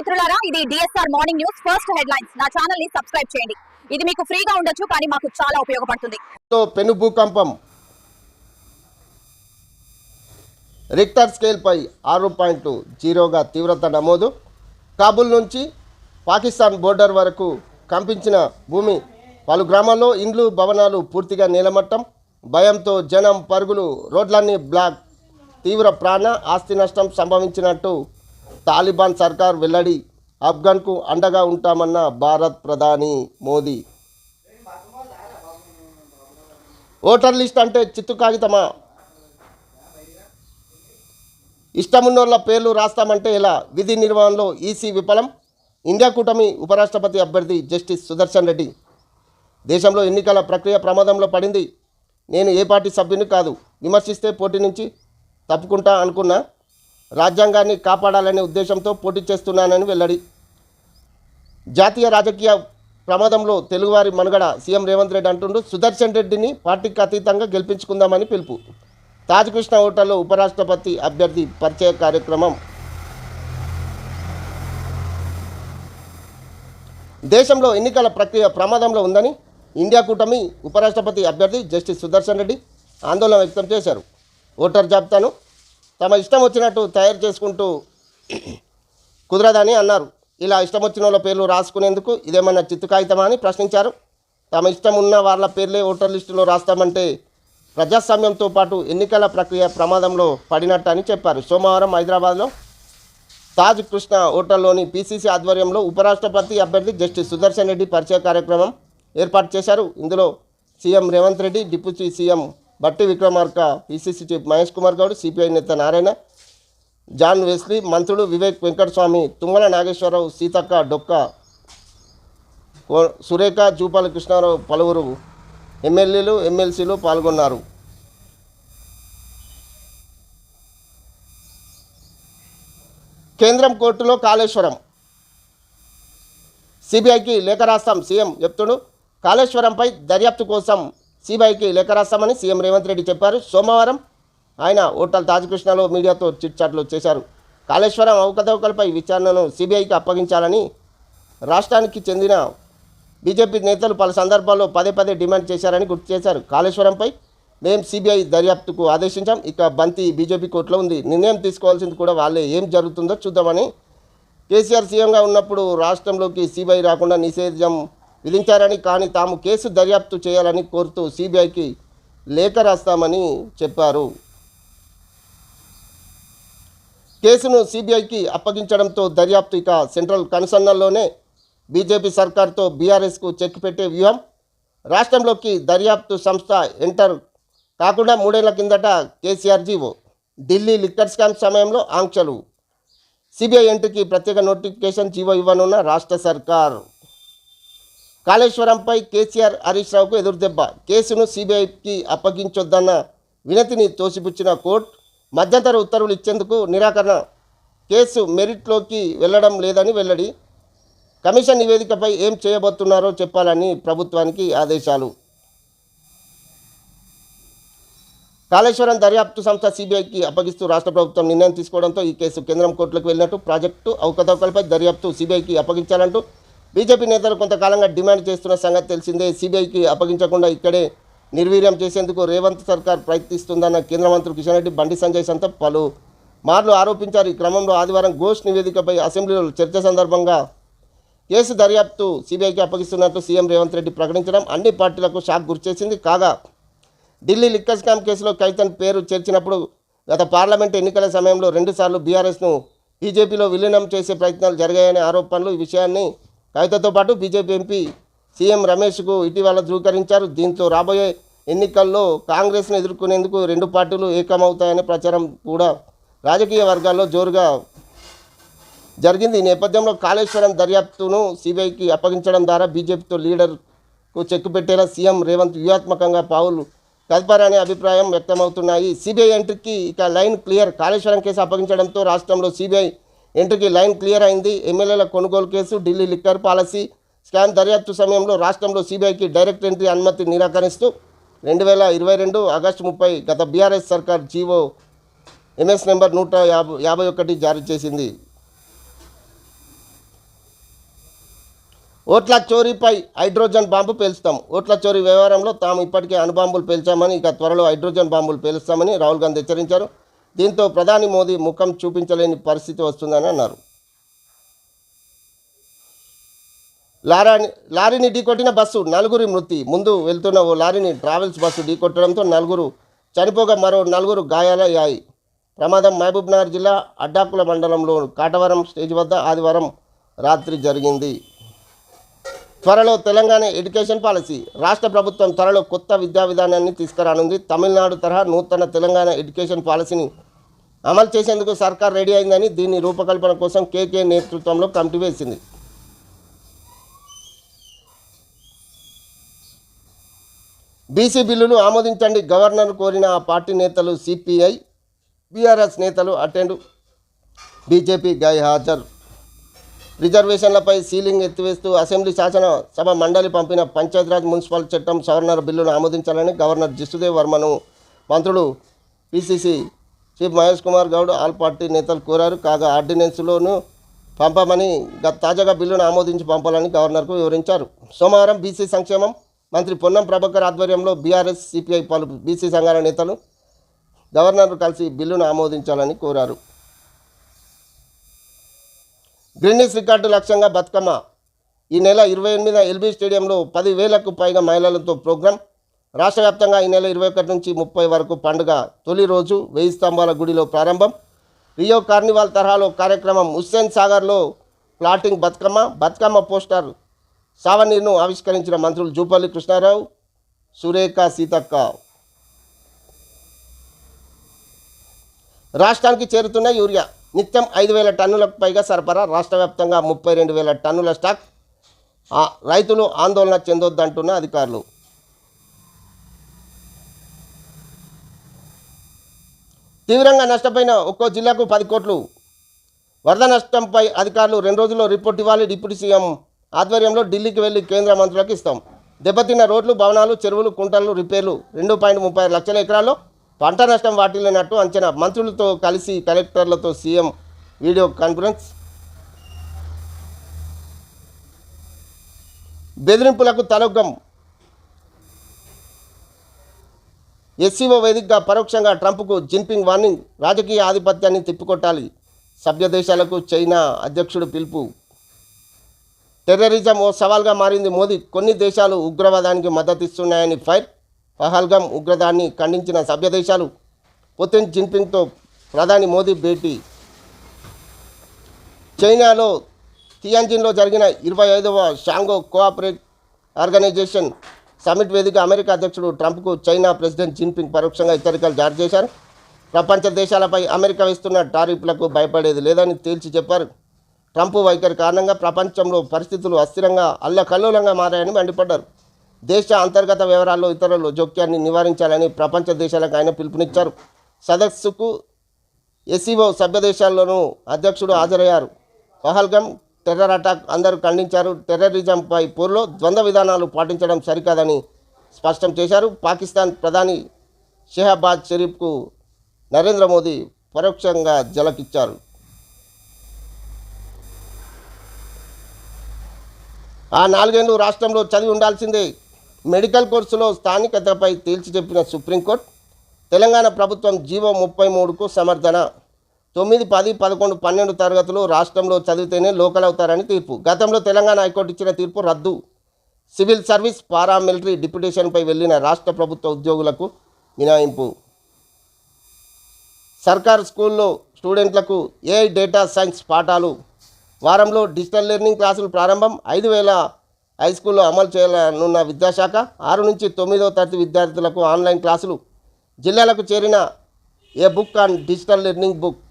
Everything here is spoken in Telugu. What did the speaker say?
మిత్రులారా ఇది DSR morning news first headlines నా ఛానల్ని సబ్స్క్రైబ్ చేయండి. ఇది మీకు ఫ్రీగా ఉండొచ్చు కానీ మాకు చాలా ఉపయోగపడుతుంది. పెను భూకంపం. రిక్టర్ స్కేల్పై ఆరు పాయింట్ జీరోగా తీవ్రత నమోదు. కాబుల్ నుంచి పాకిస్తాన్ బోర్డర్ వరకు కంపించిన భూమి పలు గ్రామాల్లో ఇండ్లు భవనాలు పూర్తిగా నీలమట్టం. భయంతో జనం పరుగులు రోడ్లన్నీ బ్లాక్. తీవ్ర ప్రాణ ఆస్తి నష్టం సంభవించినట్టు తాలిబాన్ సర్కార్ వెల్లడి ఆఫ్ఘన్కు అండగా ఉంటామన్న భారత్ ప్రధాని మోదీ. ఓటర్ లిస్ట్ అంటే చిత్తు కాగితమా? ఇష్టమున్నోళ్ళ పేర్లు రాస్తామంటే ఇలా విధి నిర్వహణలో ఈసీ విఫలం? ఇండియా కూటమి ఉపరాష్ట్రపతి అభ్యర్థి జస్టిస్ సుదర్శన్ రెడ్డి. దేశంలో ఎన్నికల ప్రక్రియ ప్రమాదంలో పడింది. నేను ఏ పార్టీ సభ్యుని కాదు. విమర్శిస్తే పోటీ నుంచి తప్పుకుంటా అనుకున్నా. రాజ్యాంగాన్ని కాపాడాలనే ఉద్దేశంతో పోటీ చేస్తున్నానని వెల్లడి. జాతీయ రాజకీయ ప్రమాదంలో తెలుగువారి మనుగడ సీఎం రేవంత్ రెడ్డి అంటుండు సుదర్శన్ రెడ్డిని పార్టీకి అతీతంగా గెలిపించుకుందామని పిలుపు. తాజకృష్ణ హోటల్లో ఉపరాష్ట్రపతి అభ్యర్థి పరిచయ కార్యక్రమం. దేశంలో ఎన్నికల ప్రక్రియ ప్రమాదంలో ఉందని ఇండియా కూటమి ఉపరాష్ట్రపతి అభ్యర్థి జస్టిస్ సుదర్శన్ రెడ్డి ఆందోళన వ్యక్తం చేశారు. ఓటర్ జాబితాను తమ ఇష్టం వచ్చినట్టు తయారు చేసుకుంటూ కుదరదని అన్నారు. ఇలా ఇష్టం వచ్చిన వాళ్ళ పేర్లు రాసుకునేందుకు ఇదేమన్నా చిత్తు కాగితమా అని ప్రశ్నించారు. తమ ఇష్టం ఉన్న వాళ్ళ పేర్లే ఓటర్ లిస్టులో రాస్తామంటే ప్రజాస్వామ్యంతో పాటు ఎన్నికల ప్రక్రియ ప్రమాదంలో పడినట్టు అని చెప్పారు. సోమవారం హైదరాబాద్లో తాజ్ కృష్ణ హోటల్లోని పీసీసీ ఆధ్వర్యంలో ఉపరాష్ట్రపతి అభ్యర్థి జస్టిస్ సుదర్శన్ రెడ్డి పరిచయ కార్యక్రమం ఏర్పాటు చేశారు. ఇందులో CM Revanth Reddy deputy CM Bhatti Vikramarka PCC chief Mahesh Kumar Goud CPI నేత నారాయణ జాన్ వెస్లీ మంత్రులు వివేక్ వెంకటస్వామి తుమ్మల నాగేశ్వరరావు సీతక్క డొక్క కో- సురేఖ జూపాల కృష్ణారావు పలువురు ఎమ్మెల్యేలు ఎమ్మెల్సీలు పాల్గొన్నారు. కేంద్రం కోర్టులో కాళేశ్వరం. సిబిఐకి లేఖ రాస్తాం సీఎం చెప్తుడు కాళేశ్వరంపై దర్యాప్తు కోసం సిబిఐకి లేఖ రాస్తామని సీఎం రేవంత్ రెడ్డి చెప్పారు. సోమవారం ఆయన హోటల్ తాజకృష్ణలో మీడియాతో చిట్చాట్లు చేశారు. కాళేశ్వరం అవకతవకలపై విచారణను సిబిఐకి అప్పగించాలని రాష్ట్రానికి చెందిన బీజేపీ నేతలు పలు సందర్భాల్లో పదే పదే డిమాండ్ చేశారని గుర్తు చేశారు. కాళేశ్వరంపై మేము సిబిఐ దర్యాప్తుకు ఆదేశించాం. ఇక బంతి బీజేపీ కోర్టులో ఉంది. నిర్ణయం తీసుకోవాల్సింది కూడా వాళ్ళే. ఏం జరుగుతుందో చూద్దామని కేసీఆర్ సీఎంగా ఉన్నప్పుడు రాష్ట్రంలోకి సిబిఐ రాకుండా నిషేధం విధించారని కానీ తాము కేసు దర్యాప్తు చేయాలని కోరుతూ సిబిఐకి లేఖ రాస్తామని చెప్పారు. కేసును సిబిఐకి అప్పగించడంతో దర్యాప్తు ఇక సెంట్రల్ కన్సర్నల్లోనే బీజేపీ సర్కార్తో బీఆర్ఎస్కు చెక్ పెట్టే వ్యూహం. రాష్ట్రంలోకి దర్యాప్తు సంస్థ ఎంటర్ కాకుండా మూడేళ్ళ కిందట KCR GO. Delhi liquor scam సమయంలో ఆంక్షలు. సిబిఐ ఎంట్రీకి ప్రత్యేక నోటిఫికేషన్ జీవో ఇవ్వనున్న రాష్ట్ర సర్కార్. కాళేశ్వరంపై కేసీఆర్ హరీష్ రావుకు ఎదురుదెబ్బ కేసును సిబిఐకి అప్పగించొద్దన్న వినతిని తోసిపుచ్చిన కోర్టు మధ్యంతర ఉత్తర్వులు ఇచ్చేందుకు నిరాకరణ. కేసు మెరిట్లోకి వెళ్ళడం లేదని వెల్లడి. కమిషన్ నివేదికపై ఏం చేయబోతున్నారో చెప్పాలని ప్రభుత్వానికి ఆదేశాలు. కాళేశ్వరం దర్యాప్తు సంస్థ సిబిఐకి అప్పగిస్తూ రాష్ట్ర ప్రభుత్వం నిర్ణయం తీసుకోవడంతో ఈ కేసు కేంద్రం కోర్టులకు వెళ్ళినట్టు. ప్రాజెక్టు అవకతవకలపై దర్యాప్తు సిబిఐకి అప్పగించాలంటూ బీజేపీ నేతలు కొంతకాలంగా డిమాండ్ చేస్తున్న సంగతి తెలిసిందే. సిబిఐకి అప్పగించకుండా ఇక్కడే నిర్వీర్యం చేసేందుకు రేవంత్ సర్కార్ ప్రయత్నిస్తుందన్న కేంద్ర మంత్రి కిషన్ రెడ్డి బండి సంజయ్ సంత పలు మార్లు ఆరోపించారు. ఈ క్రమంలో ఆదివారం ఘోష్ నివేదికపై అసెంబ్లీలో చర్చ సందర్భంగా కేసు దర్యాప్తు సిబిఐకి అప్పగిస్తున్నట్టు సీఎం రేవంత్ రెడ్డి ప్రకటించడం అన్ని పార్టీలకు షాక్ గురిచేసింది కాగా ఢిల్లీ లిక్కర్ స్కామ్ కేసులో కైతన్ పేరు చేర్చినప్పుడు గత పార్లమెంట్ ఎన్నికల సమయంలో రెండుసార్లు బీఆర్ఎస్ను బీజేపీలో విలీనం చేసే ప్రయత్నాలు జరిగాయనే ఆరోపణలు ఈ విషయాన్ని కవితతో పాటు బీజేపీ ఎంపీ సీఎం రమేష్కు ఇటీవల ధృవీకరించారు. దీంతో రాబోయే ఎన్నికల్లో కాంగ్రెస్ను ఎదుర్కొనేందుకు రెండు పార్టీలు ఏకమవుతాయనే ప్రచారం కూడా రాజకీయ వర్గాల్లో జోరుగా జరిగింది. ఈ నేపథ్యంలో కాళేశ్వరం దర్యాప్తును సిబిఐకి అప్పగించడం ద్వారా బీజేపీతో లీడర్కు చెక్కు పెట్టేలా సీఎం రేవంత్ వ్యూహాత్మకంగా పావులు కదపారనే అభిప్రాయం వ్యక్తమవుతున్నాయి. సిబిఐ ఎంట్రీకి ఇక లైన్ క్లియర్. కాళేశ్వరం కేసు అప్పగించడంతో రాష్ట్రంలో సిబిఐ ఎంట్రీకి లైన్ క్లియర్ అయింది. ఎమ్మెల్యేల కొనుగోలు case Delhi liquor policy scam దర్యాప్తు సమయంలో రాష్ట్రంలో సిబిఐకి డైరెక్ట్ ఎంట్రీ అనుమతి నిరాకరిస్తూ రెండు వేల ఇరవై రెండు ఆగస్టు ముప్పై గత బీఆర్ఎస్ సర్కార్ జీవో ఎంఎస్ నెంబర్ నూట యాభై యాభై ఒకటి జారీ చేసింది. ఓట్ల చోరీపై హైడ్రోజన్ బాంబు పేల్స్తాం. ఓట్ల చోరీ వ్యవహారంలో తాము ఇప్పటికే అణుబాంబులు పేల్చామని ఇక త్వరలో హైడ్రోజన్ బాంబులు పేలుస్తామని రాహుల్ గాంధీ హెచ్చరించారు. దీంతో ప్రధాని మోదీ ముఖం చూపించలేని పరిస్థితి వస్తుందని అన్నారు. లారాని లారీని ఢీకొట్టిన బస్సు నలుగురి మృతి. ముందు వెళ్తున్న ఓ లారీని ట్రావెల్స్ బస్సు ఢీకొట్టడంతో నలుగురు చనిపోగా మరో నలుగురు గాయాలయ్యాయి. ప్రమాదం మహబూబ్నగర్ జిల్లా అడ్డాకుల మండలంలో కాటవరం స్టేజ్ వద్ద ఆదివారం రాత్రి జరిగింది. త్వరలో తెలంగాణ ఎడ్యుకేషన్ పాలసీ. రాష్ట్ర ప్రభుత్వం త్వరలో కొత్త విద్యా విధానాన్ని తీసుకురానుంది. తమిళనాడు తరహా నూతన తెలంగాణ ఎడ్యుకేషన్ పాలసీని అమలు చేసేందుకు సర్కార్ రెడీ అయిందని దీని రూపకల్పన కోసం కేకే నేతృత్వంలో కమిటీ వేసింది. బీసీ బిల్లును ఆమోదించండి గవర్నర్ కోరిన ఆ పార్టీ నేతలు సిపిఐ బీఆర్ఎస్ నేతలు అటెండ్. బీజేపీ గై హాజరు రిజర్వేషన్లపై సీలింగ్ ఎత్తివేస్తూ అసెంబ్లీ శాసనసభ మండలి పంపిన పంచాయతీరాజ్ మున్సిపల్ చట్టం సవరణ బిల్లును ఆమోదించాలని గవర్నర్ జిష్ణుదేవ్ వర్మను మంత్రులు PCC chief Mahesh Kumar Goud all party నేతలు కోరారు. కాగా ఆర్డినెన్స్లోనూ పంపమని గత తాజాగా బిల్లును ఆమోదించి పంపాలని గవర్నర్కు వివరించారు. సోమవారం బీసీ సంక్షేమం మంత్రి పొన్నం ప్రభాకర్ ఆధ్వర్యంలో బీఆర్ఎస్ సిపిఐ పలు బీసీ సంఘాల నేతలు గవర్నర్ కలిసి బిల్లును ఆమోదించాలని కోరారు. గ్రీనిస్ రికార్డు లక్ష్యంగా బతుకమ్మ. ఈ నెల ఇరవై ఎనిమిది ఎల్బీ స్టేడియంలో పదివేలకు పైగా మహిళలతో ప్రోగ్రాం. రాష్ట్ర వ్యాప్తంగా ఈ నెల ఇరవై ఒకటి నుంచి ముప్పై వరకు పండుగ తొలి రోజు వెయ్యి స్తంభాల గుడిలో ప్రారంభం. రియో కార్నివాల్ తరహాలో కార్యక్రమం హుస్సేన్ సాగర్లో ప్లాటింగ్ బతుకమ్మ బతుకమ్మ పోస్టర్ సావనీర్ను ఆవిష్కరించిన మంత్రులు జూపల్లి కృష్ణారావు సురేఖ సీతక్క. రాష్ట్రానికి చేరుతున్న యూరియా. నిత్యం ఐదు వేల టన్నులకు పైగా సరఫరా రాష్ట్ర వ్యాప్తంగా ముప్పై రెండు వేల టన్నుల స్టాక్. రైతులు ఆందోళన చెందొద్దంటున్న అధికారులు. తీవ్రంగా నష్టపోయిన ఒక్కో జిల్లాకు పది కోట్లు. వరద నష్టంపై అధికారులు రెండు రోజుల్లో రిపోర్ట్ ఇవ్వాలి డిప్యూటీ సీఎం ఆధ్వర్యంలో ఢిల్లీకి వెళ్ళి కేంద్ర మంత్రులకు ఇస్తాం. దెబ్బతిన్న రోడ్లు భవనాలు చెరువులు కుంటలు రిపేర్లు రెండు పాయింట్ ముప్పై ఆరు లక్షల ఎకరాల్లో పంట నష్టం వాటిల్లినట్టు అంచనా. మంత్రులతో కలిసి కలెక్టర్లతో సీఎం వీడియో కాన్ఫరెన్స్. బెదిరింపులకు తలొగ్గం. ఎస్సీఓ వేదికగా పరోక్షంగా ట్రంప్కు జిన్పింగ్ వార్నింగ్ రాజకీయ ఆధిపత్యాన్ని తిప్పికొట్టాలి. సభ్య దేశాలకు చైనా అధ్యక్షుడు పిలుపు. టెర్రరిజం ఓ సవాల్గా మారింది మోదీ. కొన్ని దేశాలు ఉగ్రవాదానికి మద్దతిస్తున్నాయని ఫైర్ పహల్గం ఉగ్రదాన్ని ఖండించిన సభ్య దేశాలు పుతిన్ జిన్పింగ్తో ప్రధాని మోదీ భేటీ. చైనాలో తియాంజిన్లో జరిగిన ఇరవై ఐదవ షాంగో కోఆపరేట్ ఆర్గనైజేషన్ సమిట్ వేదిక అమెరికా అధ్యక్షుడు ట్రంప్కు చైనా ప్రెసిడెంట్ జిన్పింగ్ పరోక్షంగా హెచ్చరికలు జారీ చేశారు. ప్రపంచ దేశాలపై అమెరికా వేస్తున్న టారిఫ్లకు భయపడేది లేదని తేల్చి చెప్పారు. ట్రంప్ వైఖరి కారణంగా ప్రపంచంలో పరిస్థితులు అస్థిరంగా అల్లకల్లోలంగా మారాయని మండిపడ్డారు. దేశ అంతర్గత వ్యవహారాల్లో ఇతరులు జోక్యాన్ని నివారించాలని ప్రపంచ దేశాలకు ఆయన పిలుపునిచ్చారు. సదస్సుకు ఎస్సీఓ సభ్య దేశాల్లోనూ అధ్యక్షుడు హాజరయ్యారు. పహల్గం టెర్రర్ అటాక్ అందరూ ఖండించారు. టెర్రరిజంపై పోరులో ద్వంద్వ విధానాలు పాటించడం సరికాదని స్పష్టం చేశారు. పాకిస్తాన్ ప్రధాని షెహబాజ్ షరీఫ్కు నరేంద్ర మోదీ పరోక్షంగా జలకిచ్చారు. ఆ నాలుగేళ్ళు రాష్ట్రంలో చదివి ఉండాల్సిందే. మెడికల్ కోర్సులో స్థానికతపై తేల్చి చెప్పిన సుప్రీంకోర్టు తెలంగాణ ప్రభుత్వం జీవో ముప్పై మూడుకు సమర్థన. తొమ్మిది పది పదకొండు పన్నెండు తరగతులు రాష్ట్రంలో చదివితేనే లోకల్ అవుతారని తీర్పు. గతంలో తెలంగాణ హైకోర్టు ఇచ్చిన తీర్పు రద్దు. సివిల్ సర్వీస్ పారామిలిటరీ డిప్యుటేషన్పై వెళ్ళిన రాష్ట్ర ప్రభుత్వ ఉద్యోగులకు మినహాయింపు. సర్కారు స్కూల్లో స్టూడెంట్లకు ఏఐ డేటా సైన్స్ పాఠాలు? వారంలో డిజిటల్ లెర్నింగ్ క్లాసులు ప్రారంభం ఐదు వేల హై స్కూల్లో అమలు చేయాలనున్న విద్యాశాఖ ఆరు నుంచి తొమ్మిదో తరగతి విద్యార్థులకు ఆన్లైన్ క్లాసులు. జిల్లాలకు చేరిన ఏ book and digital learning book?